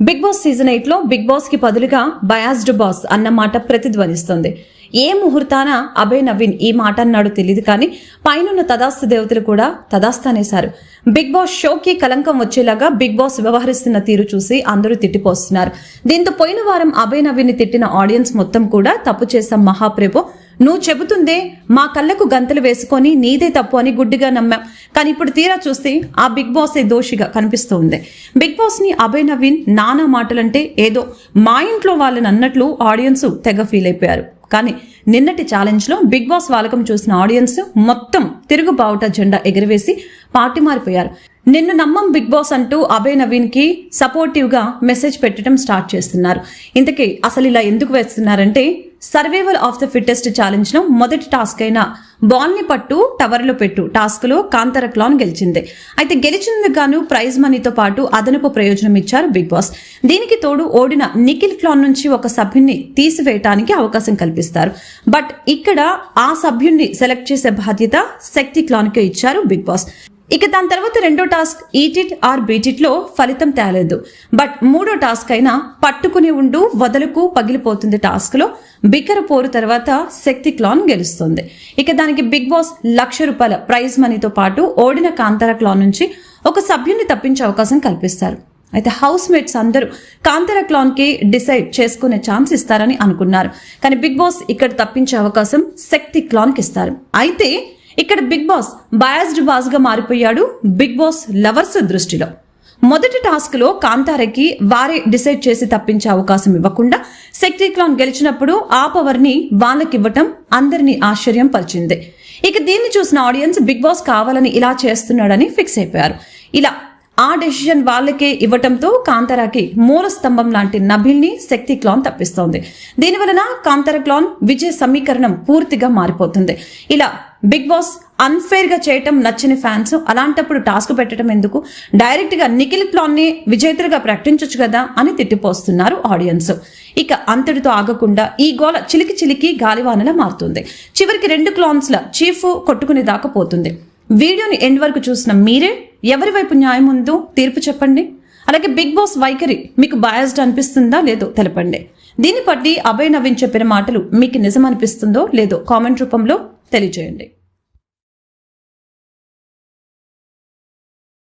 Big Boss season ఎయిట్లో Bigg బాస్కి బదులుగా బయాస్డ్ బాస్ అన్న మాట ప్రతిధ్వనిస్తుంది. ఏ ముహూర్తాన అభయ్ నవీన్ ఈ మాట అన్నాడు తెలియదు కానీ పైనున్న తదాస్తు దేవతలు కూడా తదాస్తానేశారు బిగ్ బాస్ షోకి కలంకం వచ్చేలాగా బిగ్ బాస్ వ్యవహరిస్తున్న తీరు చూసి అందరూ తిట్టిపోస్తున్నారు. దీంతో పోయిన వారం అభయ్ నవీన్ని తిట్టిన ఆడియన్స్ మొత్తం కూడా తప్పు చేశాం మహాప్రభు నువ్వు చెబుతుందే మా కళ్ళకు గంతలు వేసుకొని నీదే తప్పు అని గుడ్డిగా నమ్మాం. కానీ ఇప్పుడు తీరా చూస్తే ఆ బిగ్ బాస్ దోషిగా కనిపిస్తూ ఉంది బిగ్ బాస్ని అభయ అభయ్ నవీన్ నానా మాటలంటే ఏదో మా ఇంట్లో వాళ్ళని అన్నట్లు ఆడియన్స్ తెగ ఫీల్ అయిపోయారు. కానీ నిన్నటి ఛాలెంజ్లో బిగ్ బాస్ వాలకం చూసిన ఆడియన్స్ మొత్తం తిరుగు బావుట జెండా ఎగిరివేసి పార్టీ మారిపోయారు. నిన్ను నమ్మం బిగ్ బాస్ అంటూ అభయ్ నవీన్కి సపోర్టివ్గా మెసేజ్ పెట్టడం స్టార్ట్ చేస్తున్నారు. ఇంతకీ అసలు ఇలా ఎందుకు వేస్తున్నారంటే సర్వైవల్ ఆఫ్ ద ఫిట్టెస్ట్ ఛాలెంజ్లో మొదటి టాస్క్ అయిన బాల్ని పట్టు టవర్లో పెట్టు టాస్క్లో కాంతర క్లాన్ గెలిచింది. అయితే గెలిచినందుకు గాను ప్రైజ్ మనీతో పాటు అదనపు ప్రయోజనం ఇచ్చారు బిగ్ బాస్. దీనికి తోడు ఓడిన నిఖిల్ క్లాన్ నుంచి ఒక సభ్యుణ్ణి తీసివేయటానికి అవకాశం కల్పిస్తారు. బట్ ఇక్కడ ఆ సభ్యున్ని సెలెక్ట్ చేసే బాధ్యత శక్తి క్లాన్కే ఇచ్చారు బిగ్ బాస్. ఇక దాని తర్వాత రెండో టాస్క్ ఈటిట్ ఆర్ బీటిట్లో ఫలితం తేలేదు. బట్ మూడో టాస్క్ అయినా పట్టుకుని ఉండు వదలకు పగిలిపోతుంది టాస్క్లో. బిక్కర పోరు తర్వాత శక్తి క్లాన్ గెలుస్తుంది. ఇక దానికి బిగ్ బాస్ లక్ష రూపాయల ప్రైజ్ మనీతో పాటు ఓడిన కాంతార క్లాన్ నుంచి ఒక సభ్యుని తప్పించే అవకాశం కల్పిస్తారు. అయితే హౌస్ మేట్స్ అందరూ కాంతార క్లాన్కి డిసైడ్ చేసుకునే ఛాన్స్ ఇస్తారని అనుకున్నారు. కానీ బిగ్ బాస్ ఇక్కడ తప్పించే అవకాశం శక్తి క్లాన్కి ఇస్తారు అయితే ఇక్కడ బిగ్ బాస్ బయాస్డ్ బాస్గా మారిపోయాడు బిగ్ బాస్ లవర్స్ దృష్టిలో. మొదటి టాస్క్లో కాంతారకి వారే డిసైడ్ చేసి తప్పించే అవకాశం ఇవ్వకుండా శక్తి గెలిచినప్పుడు ఆ పవర్ని వాళ్ళకివ్వటం అందరినీ ఆశ్చర్యం పరిచింది. ఇక దీన్ని చూసిన ఆడియన్స్ బిగ్ బాస్ కావాలని ఇలా చేస్తున్నాడని ఫిక్స్ అయిపోయారు. ఇలా ఆ డెసిషన్ వాళ్ళకే ఇవ్వటంతో కాంతారాకి మూల స్తంభం లాంటి నభిల్ని శక్తి క్లాన్ తప్పిస్తోంది. దీనివలన కాంతార క్లాన్ విజయ సమీకరణం పూర్తిగా మారిపోతుంది. ఇలా బిగ్ బాస్ అన్ఫేర్గా చేయటం నచ్చని ఫ్యాన్స్ అలాంటప్పుడు టాస్క్ పెట్టడం ఎందుకు? డైరెక్ట్గా నిఖిల్ ప్లాన్ని విజేతలుగా ప్రకటించొచ్చు కదా అని తిట్టిపోస్తున్నారు ఆడియన్స్ ఇక అంతటితో ఆగకుండా ఈ గోల చిలికి చిలికి గాలివానలా మారుతుంది. చివరికి రెండు క్లాన్స్ల చీఫ్ కొట్టుకునే దాకా పోతుంది. వీడియోని ఎండ్ వరకు చూసిన మీరే ఎవరి వైపు న్యాయం ఉందో తీర్పు చెప్పండి. అలాగే బిగ్ బాస్ వైఖరి మీకు బయాస్డ్ అనిపిస్తుందా లేదో తెలపండి. దీన్ని బట్టి అభయ నవీన్ చెప్పిన మాటలు మీకు నిజం అనిపిస్తుందో లేదో కామెంట్ రూపంలో తెలియచేయండి.